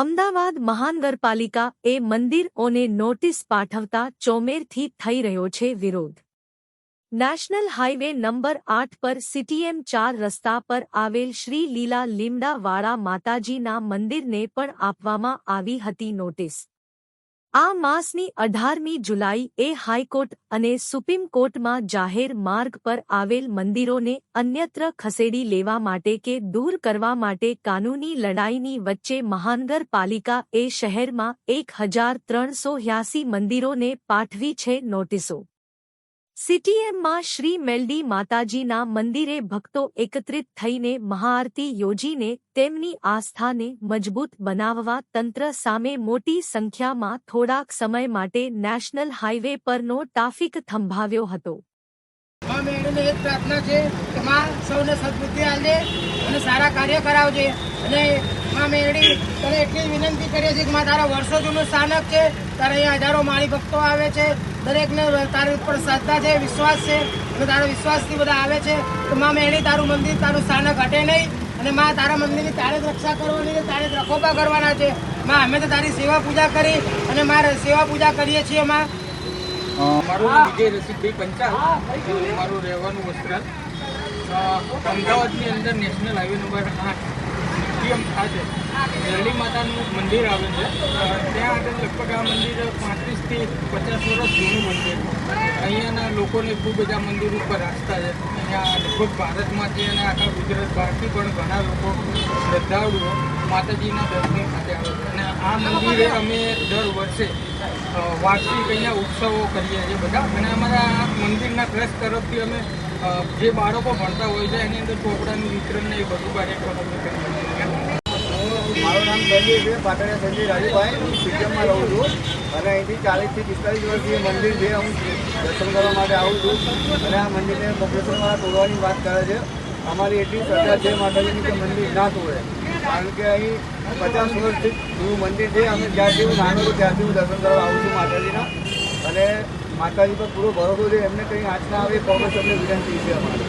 અમદાવાદ મહાનગરપાલિકા એ મંદિરોને નોટિસ પાઠવતા ચોમેરથી થઈ રહ્યો છે વિરોધ. નેશનલ હાઇવે નંબર આઠ પર સીટીએમ ચાર રસ્તા પર આવેલ શ્રી લીલા લીમડાવાળા માતાજીના મંદિરને પણ આપવામાં આવી હતી નોટિસ. આ માસની અઢારમી જુલાઈ એ હાઈકોર્ટ અને સુપ્રીમ કોર્ટમાં જાહેર માર્ગ પર આવેલ મંદિરોને અન્યત્ર ખસેડી લેવા માટે કે દૂર કરવા માટે કાનૂની લડાઈની વચ્ચે મહાનગરપાલિકા એ શહેરમાં એક હજાર ત્રણસો મંદિરોને પાઠવી છે નોટિસો. સીટીએમમાં શ્રી મેલડી માતાજીના મંદિરે ભક્તો એકત્રિત થઈને મહાઆરતી યોજીને તેમની આસ્થાને મજબૂત બનાવવા તંત્ર સામે મોટી સંખ્યામાં થોડાક સમય માટે નેશનલ હાઇવે પરનો ટ્રાફિક થંભાવ્યો હતો. પ્રાર્થના છે સૌને સદબુદ્ધિ આવજે અને સારા કાર્ય કરાવજે અને માં મેળવી તને એટલી વિનંતી કરીએ છીએ કે માં તારા વર્ષો જૂનું સ્થાનક છે તારા અહીંયા હજારો માળી ભક્તો આવે છે દરેકને તારી ઉપર શ્રદ્ધા છે વિશ્વાસ છે અને તારો વિશ્વાસથી બધા આવે છે. તો માં મેળવી તારું મંદિર તારું સ્થાનક હટે નહીં અને માં તારા મંદિરની તારે જ રક્ષા કરવાની છે તારે જ રખોપા કરવાના છે. માં અમે તો તારી સેવા પૂજા કરી અને મારે સેવા પૂજા કરીએ છીએ માં. મારું વિજય રસિકભાઈ પંચાલ. મારું રહેવાનું વસ્ત્રાલ. અમદાવાદની અંદર નેશનલ હાઈવે નંબર આઠ. સીએમ ખાતે મેરડી માતાનું મંદિર આવેલ છે. ત્યાં આગળ લગભગ આ મંદિર પાંત્રીસથી પચાસ વર્ષ જૂનું મંદિર અહીંયાના લોકોને ખૂબ જ આ મંદિર ઉપર આસ્થા છે. અહીંયા લગભગ ભારતમાંથી અને આખા ગુજરાત બહારથી પણ ઘણા લોકો શ્રદ્ધાળુઓ માતાજીના દર્શન ખાતે આવે છે. અને આ મંદિરે અમે દર વર્ષે વાર્ષિક અહીંયા ઉત્સવો કરીએ છીએ બધા. અને અમારા મંદિરના ટ્રસ્ટ તરફથી અમે જે બાળકો ભણતા હોય છે, એની અંદર ચોપડાનું વિતરણ ને એ બધું કાર્યક્રમ કરીએ નામ સંજય છે પાટણિયા સંજય રાજુભાઈ. હું સિક્કમમાં રહું છું અને અહીંથી ચાલીસથી પિસ્તાલીસ વર્ષથી મંદિર છે. હું દર્શન કરવા માટે આવું છું અને આ મંદિરને કોર્પોરેશનવાળા તોડવાની વાત કરે છે. અમારી એટલી શ્રદ્ધા છે માતાજીની કે મંદિર ના તોડે. કારણ કે અહીં પચાસ વર્ષથી જૂનું મંદિર છે. અમે જ્યારથી હું નાનો છું ત્યારથી હું દર્શન કરવા આવું છું માતાજીના. અને માતાજી પર પૂરો ભરોસો છે. એમને કંઈ આંચ આવે અમને વિનંતી છે અમારી.